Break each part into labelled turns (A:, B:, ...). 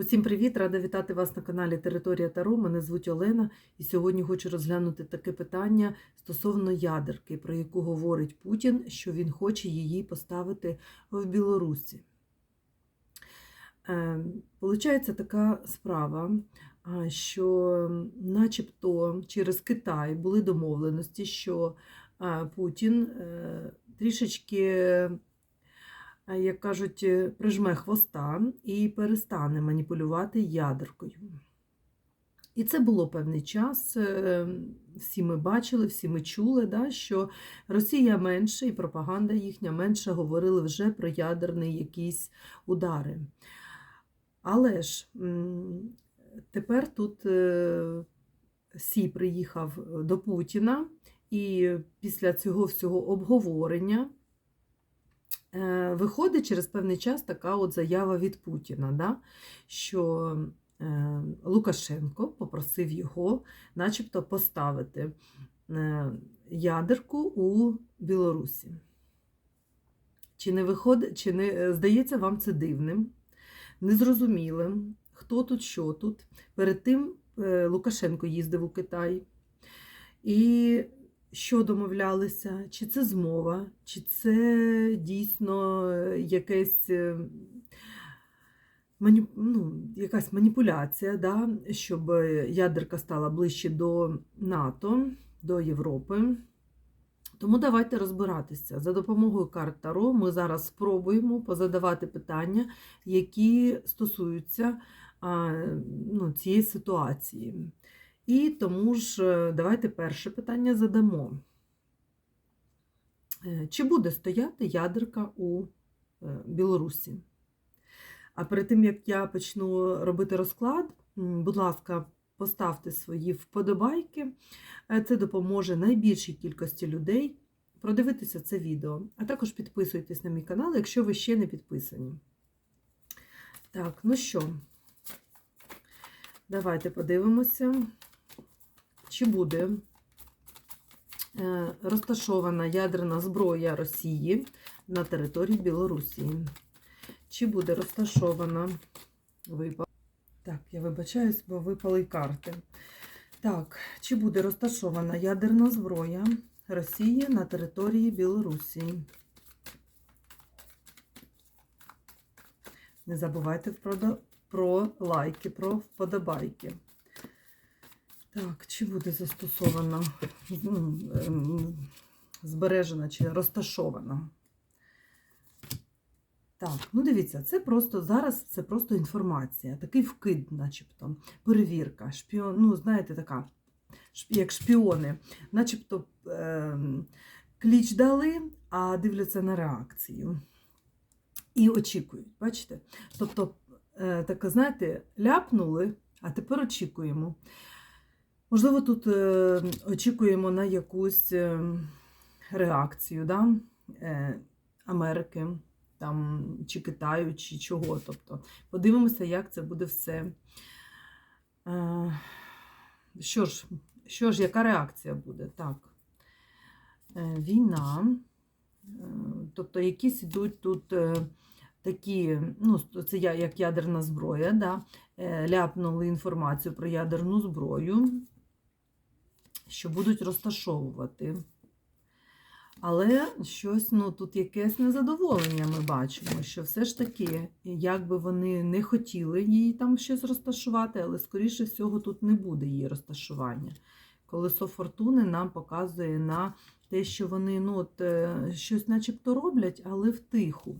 A: Усім привіт! Рада вітати вас на каналі Територія Таро. Мене звуть Олена, і сьогодні хочу розглянути таке питання стосовно ядерки, про яку говорить Путін, що він хоче її поставити в Білорусі. Е, Получається така справа, що начебто через Китай були домовленості, що Путін е, трішечки як кажуть, е, прижме хвоста і перестане маніпулювати ядеркою. І це було певний час. е, Всі ми бачили, всі ми чули, да, що Росія менше і пропаганда їхня менше говорили вже про ядерні якісь удари. Але ж тепер тут е, Сі приїхав до Путіна, і після цього всього обговорення виходить через певний час така от заява від Путіна, да, що е, Лукашенко попросив його начебто поставити е, ядерку у Білорусі. Чи не виходить, чи не е, здається вам це дивним, незрозумілим, хто тут, що тут. Перед тим е, Лукашенко їздив у Китай. І що домовлялися? Чи це змова, чи це дійсно якесь, е, мані... ну, якась маніпуляція, да? щоб ядерка стала ближче до НАТО, до Європи. Тому давайте розбиратися. За допомогою карт Таро ми зараз спробуємо позадавати питання, які стосуються а, ну, цієї ситуації. І тому ж е, давайте перше питання задамо. Е, Чи буде стояти ядерка у е, Білорусі? А перед тим, як я почну робити розклад, будь ласка, поставте свої вподобайки. Це допоможе найбільшій кількості людей продивитися це відео. А також підписуйтесь на мій канал, якщо ви ще не підписані. Так, ну що, давайте подивимося, чи буде е, розташована ядерна зброя Росії на території Білорусі. Чи буде розташована випал. Так, я вибачаюсь, бо випали карти. Так, чи буде розташована ядерна зброя Росії на території Білорусі? Не забувайте про, про лайки, про вподобайки. Так, чи буде застосована, ну, ем, збережена чи розташована? Так, ну дивіться, це просто зараз це просто інформація, такий вкид, начебто, перевірка, шпіон, ну, знаєте, така, як шпіони, начебто е, кліч дали, а дивляться на реакцію. І очікують, бачите? Тобто, е, так, знаєте, ляпнули, а тепер очікуємо. Можливо, тут е, очікуємо на якусь е, реакцію да? е, Америки там, чи Китаю, чи чого. Тобто, подивимося, як це буде все. Що ж, що ж, яка реакція буде? Так. Війна. Тобто, якісь йдуть тут такі, ну, це як ядерна зброя, да? ляпнули інформацію про ядерну зброю, що будуть розташовувати. Але щось, ну, тут якесь незадоволення ми бачимо, що все ж таки, як би вони не хотіли її там щось розташувати, але, скоріше всього, тут не буде її розташування. Колесо фортуни нам показує на те, що вони ну, от, е, щось начебто роблять, але втиху.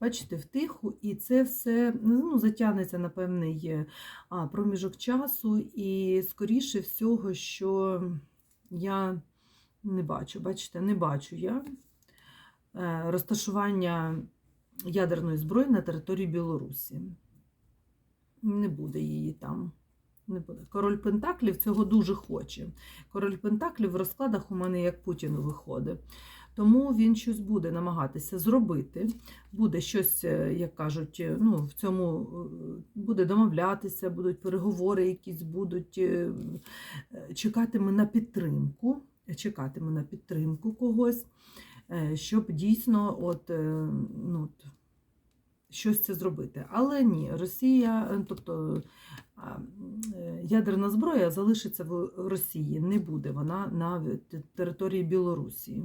A: Бачите, втиху, і це все ну, затягнеться на певний проміжок часу, і, скоріше всього, що я. Не бачу, бачите, не бачу я е, розташування ядерної зброї на території Білорусі. Не буде її там. Не буде. Король Пентаклів цього дуже хоче. Король Пентаклів в розкладах у мене як Путін виходить. Тому він щось буде намагатися зробити, буде щось, е, як кажуть, е, ну, в цьому е, буде домовлятися, будуть переговори якісь, будуть чекатиме на підтримку чекатиме на підтримку когось, щоб дійсно от, ну, щось це зробити. Але ні, Росія, тобто ядерна зброя залишиться в Росії, не буде вона на території Білорусі.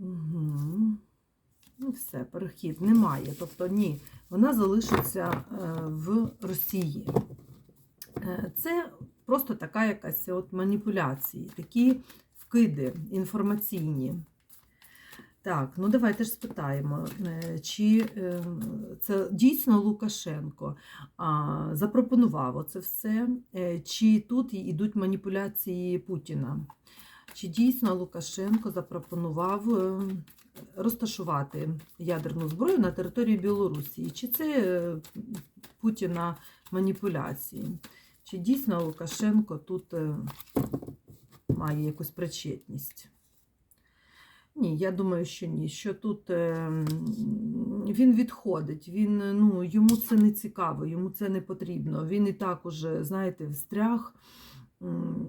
A: Угу. Ну, все, перехід немає. Тобто, ні, вона залишиться е, в Росії. Е, Це просто така якась от маніпуляції, такі вкиди інформаційні. Так, ну давайте ж спитаємо, е, чи це дійсно Лукашенко запропонував оце все, чи тут йдуть маніпуляції Путіна? Чи дійсно Лукашенко запропонував е, розташувати ядерну зброю на території Білорусі? Чи це е, Путіна маніпуляції? Чи дійсно Лукашенко тут е, має якусь причетність? Ні, я думаю, що ні. Що тут він відходить, він, ну, йому це не цікаво, йому це не потрібно. Він і так уже, знаєте, встряг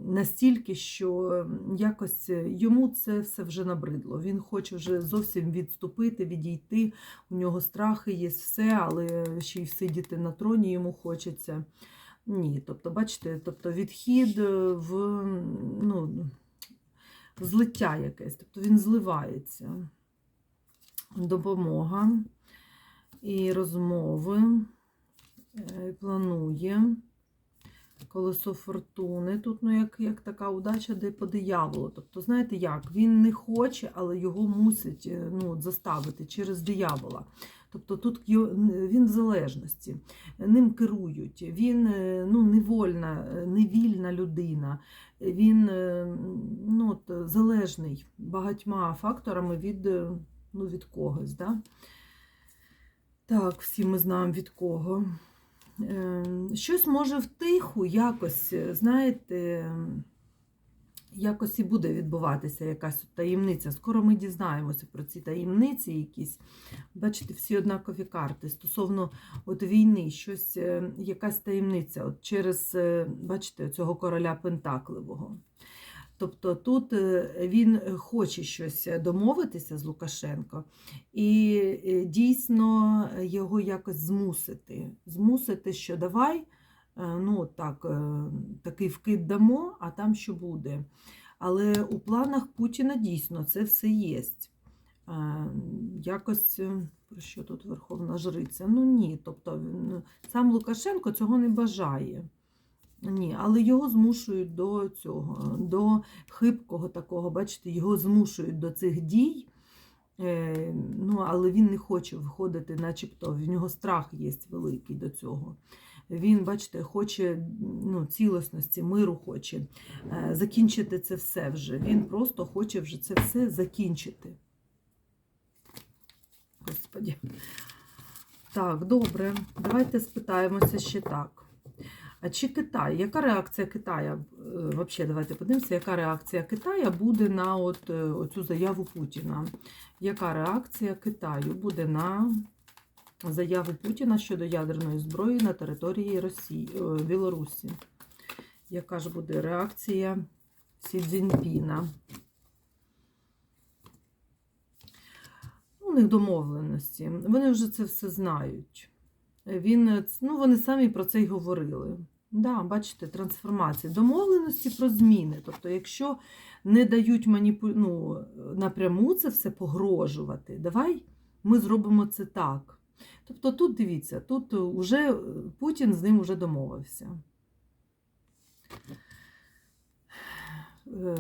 A: настільки, що якось е, йому це все вже набридло. Він хоче вже зовсім відступити, відійти. У нього страхи є все, але ще й сидіти на троні йому хочеться. Ні, тобто, бачите, тобто відхід е, в ну, злиття якесь, тобто він зливається. Допомога і розмови е, планує. Колесо фортуни. Тут ну, як, як така удача, де по дияволу. Тобто, знаєте як? Він не хоче, але його мусить е, ну, заставити через диявола. Тобто тут він в залежності, ним керують, він е, ну, невольна, е, невільна людина, він ну, от, залежний багатьма факторами від, ну, від когось. Да? Так, всі ми знаємо від кого. Е, Щось може втиху якось, е, знаєте, якось і буде відбуватися якась таємниця. Скоро ми дізнаємося про ці таємниці якісь. Бачите, всі однакові карти. Стосовно от війни, щось, е, якась таємниця от через, е, бачите, цього короля Пентакливого. Тобто тут е, він хоче щось домовитися з Лукашенко і е, дійсно його якось змусити. Змусити, що давай, е, ну так, е, такий вкид дамо, а там що буде. Але у планах Путіна дійсно це все є. Якось, е, про що тут Верховна Жриця? Ну ні. Тобто сам Лукашенко цього не бажає. Ні, але його змушують до цього, до хибкого такого, бачите, його змушують до цих дій. Е, ну, але він не хоче виходити, начебто в нього страх є великий до цього. Він, бачите, хоче ну, цілісності, миру хоче е, закінчити це все вже. Він просто хоче вже це все закінчити. Господі. Так, добре. Давайте спитаємося ще так. А чи Китай? Яка реакція Китая? е, Взагалі, давайте подивимося, яка реакція Китая буде на от, е, оцю заяву Путіна. Яка реакція Китаю буде на заяву Путіна щодо ядерної зброї на території Росії, е, Білорусі? Яка ж буде реакція Сі Цзіньпіна? У них домовленості. Вони вже це все знають. Він, ну, вони самі про це й говорили. Да, бачите, трансформація. Домовленості про зміни. Тобто, якщо не дають маніпу... ну, напряму це все погрожувати, давай ми зробимо це так. Тобто тут дивіться, тут уже Путін з ним вже домовився. Е,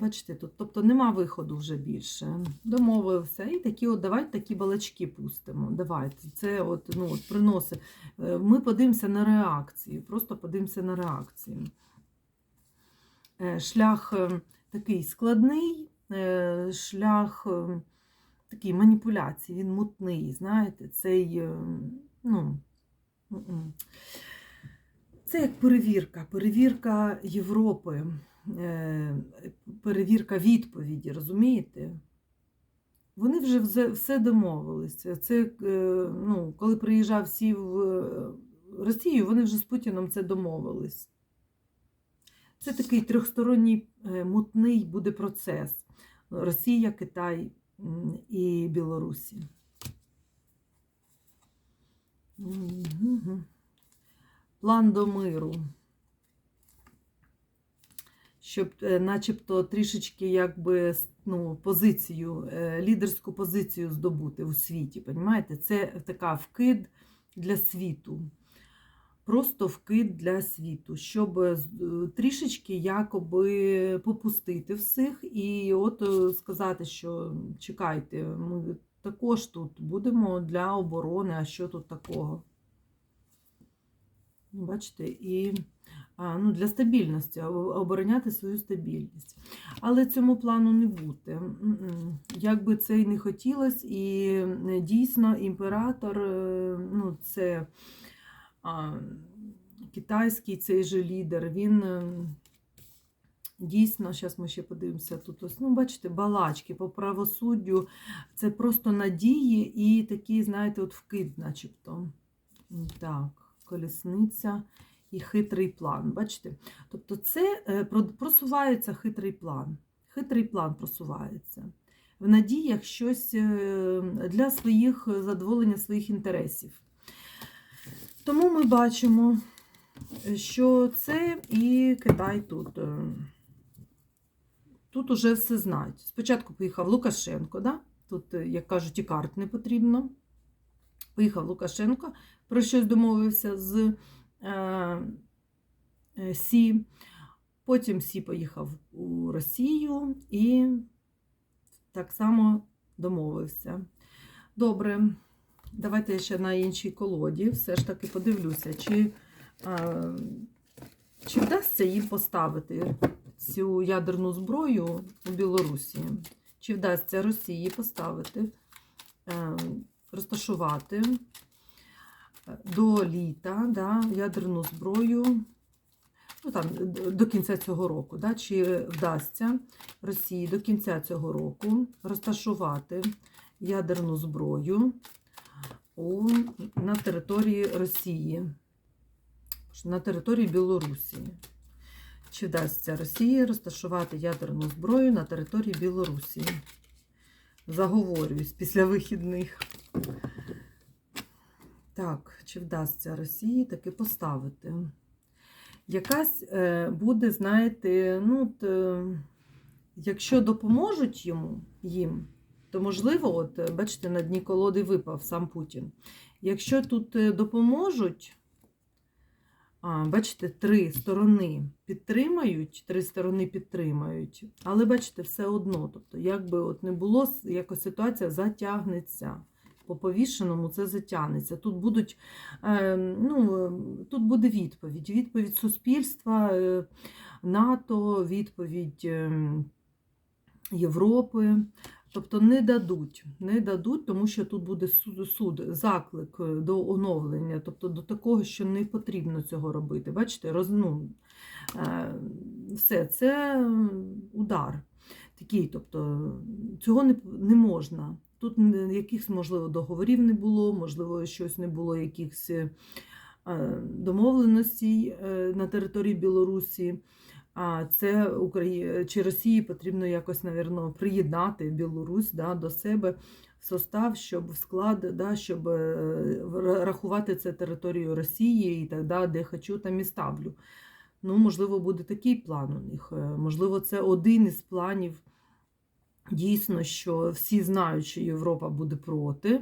A: Бачите, тут, тобто нема виходу вже більше. Домовився. І такі от давайте такі балачки пустимо. Давайте. Це от, ну, от приносить. Е, Ми подивимося на реакцію. Просто подивимося на реакцію. Е, Шлях такий складний, шлях такий маніпуляції, він мутний, знаєте, цей, ну, це як перевірка, перевірка Європи, перевірка відповіді, розумієте? Вони вже все- домовилися. Це, е, ну, коли приїжджав всі в е, Росію, вони вже з Путіном це домовились. Це такий трьохсторонній е, мутний буде процес. Росія, Китай і Білорусі. План до миру. Щоб е, начебто трішечки якби ну, позицію, е, лідерську позицію здобути у світі. Понімаєте? Це така вкид для світу. Просто вкид для світу, щоб е, трішечки якоби попустити всіх і от сказати, що чекайте, ми також тут будемо для оборони, а що тут такого? Бачите, і ну, для стабільності, обороняти свою стабільність. Але цьому плану не бути. Як би це і не хотілося, і дійсно імператор е, ну, це китайський цей же лідер, він е, дійсно, зараз ми ще подивимося тут. Ось, ну, бачите, балачки по правосуддю, це просто надії і такий, знаєте, от вкид, начебто. Так, колісниця і хитрий план. Бачите? Тобто це е, просувається хитрий план. Хитрий план просувається. В надіях щось е, для своїх задоволення своїх інтересів. Тому ми бачимо, що це і Китай тут. е, Тут уже все знають. Спочатку поїхав Лукашенко, да? тут, е, як кажуть, і карт не потрібно. Поїхав Лукашенко, про щось домовився з е, е, Сі. Потім Сі поїхав у Росію і так само домовився. Добре, давайте я ще на іншій колоді все ж таки подивлюся, чи, е, чи вдасться їм поставити цю ядерну зброю у Білорусі. Чи вдасться Росії поставити, е, розташувати е, до літа да, ядерну зброю ну, там, до кінця цього року, да, чи вдасться Росії до кінця цього року розташувати ядерну зброю у, на території Росії, на території Білорусі. Чи вдасться Росії розташувати ядерну зброю на території Білорусі? Заговорююсь після вихідних. Так, чи вдасться Росії таки поставити? Якась е, буде, знаєте, ну, от, е, якщо допоможуть йому їм, то можливо, от, е, бачите, на дні колоди випав сам Путін. Якщо тут допоможуть, а, бачите, три сторони підтримають, три сторони підтримають, але бачите, все одно. Тобто, як би от не було, якось ситуація затягнеться. По повішеному це затягнеться. Тут будуть, е, ну, тут буде відповідь. Відповідь суспільства, е, НАТО, відповідь е, Європи. Тобто не дадуть, не дадуть, тому що тут буде суд, суд, заклик е, до оновлення, тобто до такого, що не потрібно цього робити. Бачите, роз, ну, е, все, це удар такий, тобто цього не, не можна. Тут якихось, можливо, договорів не було, можливо, щось не було, якихось е, домовленостей е, на території Білорусі. А це Украї... чи Росії потрібно якось, навірно, приєднати Білорусь да, до себе в состав, щоб в склад, да, щоб е, рахувати це територією Росії і так далі, де хочу, там і ставлю. Ну, можливо, буде такий план у них. Е, Можливо, це один із планів. Дійсно, що всі знають, що Європа буде проти,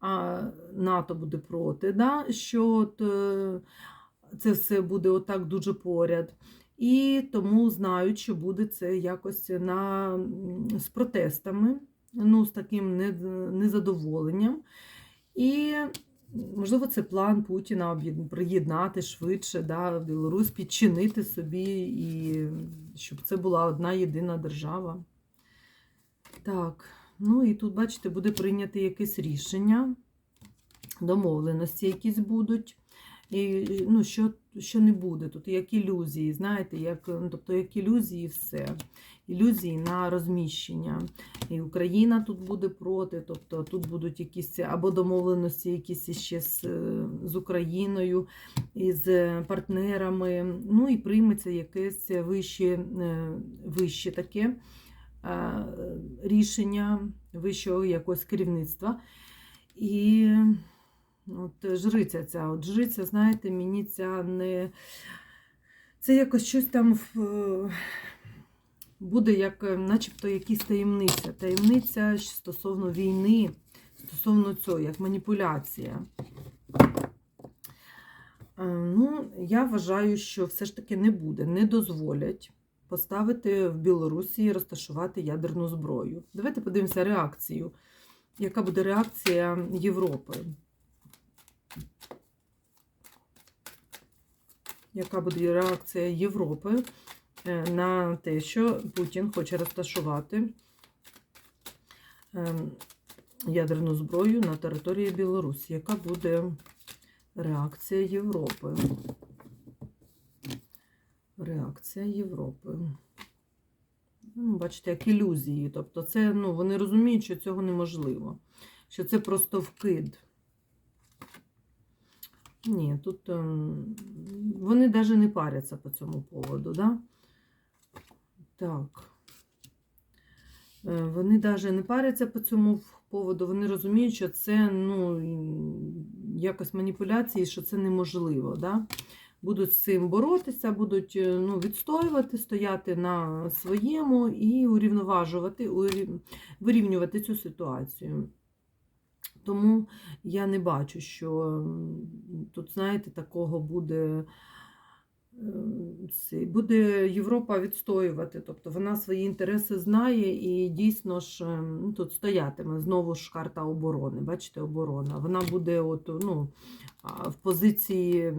A: а НАТО буде проти, да? що от, е, це все буде отак дуже поряд. І тому знають, що буде це якось на, з протестами, ну, з таким незадоволенням. І, можливо, це план Путіна приєднати швидше да, Білорусь, підчинити собі, і щоб це була одна єдина держава. Так, ну і тут, бачите, буде прийнято якесь рішення, домовленості якісь будуть. І, ну, що, що не буде. Тут як ілюзії, знаєте, як, ну, тобто як ілюзії все. Ілюзії на розміщення. І Україна тут буде проти, тобто тут будуть якісь або домовленості, якісь ще з, з Україною, із партнерами. Ну і прийметься якесь вище, е, вище таке рішення вищого якогось керівництва. І От е, жриця ця, от жриця, знаєте, мені ця не. Це якось щось там в... е, буде як, е, начебто, якісь таємниця. Таємниця стосовно війни, стосовно цього, як маніпуляція. Е, Ну, я вважаю, що все ж таки не буде, не дозволять поставити в Білорусі розташувати ядерну зброю. Давайте подивимося реакцію. Яка буде реакція Європи? Яка буде реакція Європи е, на те, що Путін хоче розташувати ем, ядерну зброю на території Білорусі? Яка буде реакція Європи? Реакція Європи. Ну, Бачите, як ілюзії. Тобто, це, ну, вони розуміють, що цього неможливо. Що це просто вкид. Ні, тут ем, вони навіть не паряться по цьому поводу, да? Так. Е, Вони навіть не паряться по цьому поводу, вони розуміють, що це ну, якось маніпуляції, що це неможливо. Да? Будуть з цим боротися, будуть е, ну, відстоювати, стояти на своєму і урівноважувати, вирівнювати цю ситуацію. Тому я не бачу, що тут, знаєте, такого буде. е, Буде Європа відстоювати, тобто вона свої інтереси знає і дійсно ж е, ну, тут стоятиме знову ж карта оборони. Бачите, оборона. Вона буде от, ну, в позиції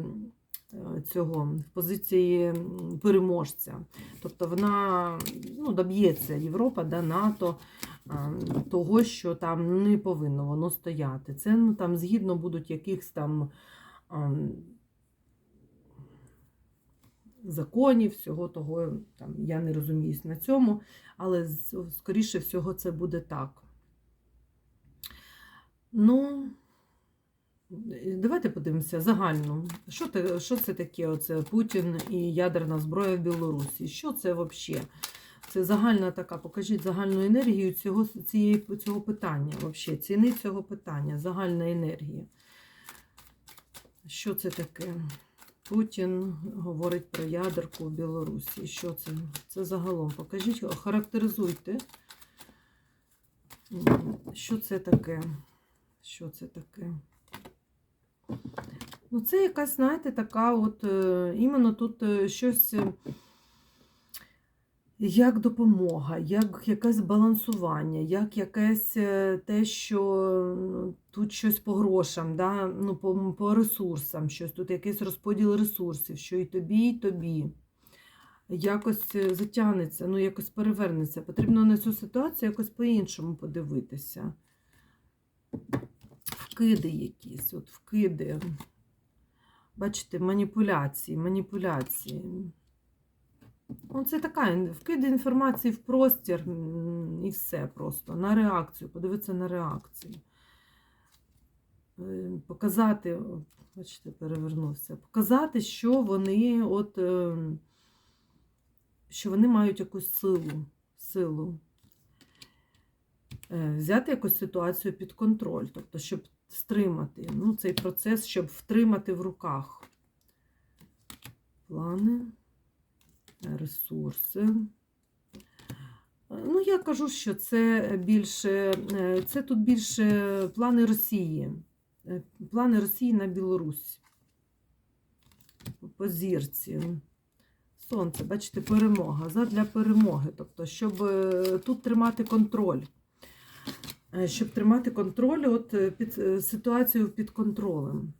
A: цього, в позиції переможця. Тобто вона ну, доб'ється Європа, да, НАТО того, що там не повинно воно стояти. Це ну, там згідно будуть якихось там. Законів, всього того, там, я не розуміюсь на цьому, але скоріше всього це буде так. Ну, давайте подивимося загально. Що, те, що це таке оце Путін і ядерна зброя в Білорусі? Що це взагалі? Це загальна така, покажіть загальну енергію цього, цієї, цього питання, взагалі, ціни цього питання, загальна енергія. Що це таке? Путін говорить про ядерку в Білорусі. Що це? Це загалом. Покажіть, охарактеризуйте. Що це таке? Що це таке? Ну, це якась, знаєте, така от е, іменно тут е, щось е, як допомога, як якесь балансування, як якесь те, що ну, тут щось по грошам, да? ну, по, по ресурсам, щось тут якийсь розподіл ресурсів, що і тобі, і тобі. Якось затягнеться, ну якось перевернеться. Потрібно на цю ситуацію якось по-іншому подивитися. Вкиди якісь, от вкиди. Бачите, маніпуляції, маніпуляції. Ну, це така вкид інформації в простір і все просто. На реакцію, подивитися на реакцію. Е, Показати, бачите, перевернувся. Показати, що вони от, е, що вони мають якусь силу. силу. Е, Взяти якусь ситуацію під контроль, тобто, щоб стримати ну, цей процес, щоб втримати в руках. Плани ресурси. Ну, я кажу, що це більше, е, це тут більше плани Росії. Е, Плани Росії на Білорусь. По зірці. Сонце, бачите, перемога. Задля перемоги. Тобто, щоб е, тут тримати контроль. Е, Щоб тримати контроль, от е, під е, ситуацію під контролем.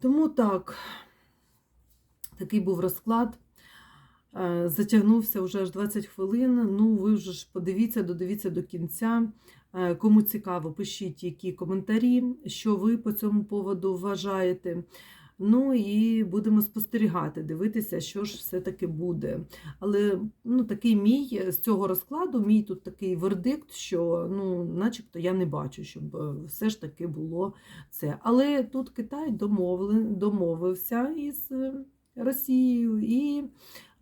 A: Тому так, такий був розклад. Затягнувся вже аж 20 хвилин. Ну, ви вже ж подивіться, додивіться до кінця. Кому цікаво, пишіть які коментарі, що ви по цьому поводу вважаєте. Ну і будемо спостерігати, дивитися, що ж все-таки буде. Але ну, такий мій з цього розкладу, мій тут такий вердикт, що ну, начебто я не бачу, щоб е, все ж таки було це. Але тут Китай домовився із е, Росією і.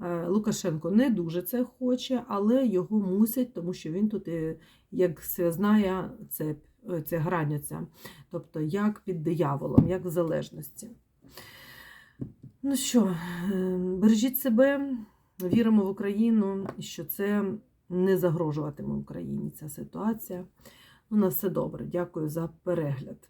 A: Е, Лукашенко не дуже це хоче, але його мусять, тому що він тут е, як связная цепь е, ця грань оця. Тобто, як під дияволом, як в залежності. Ну що, е, бережіть себе, віримо в Україну, що це не загрожуватиме Україні ця ситуація. У нас все добре. Дякую за перегляд.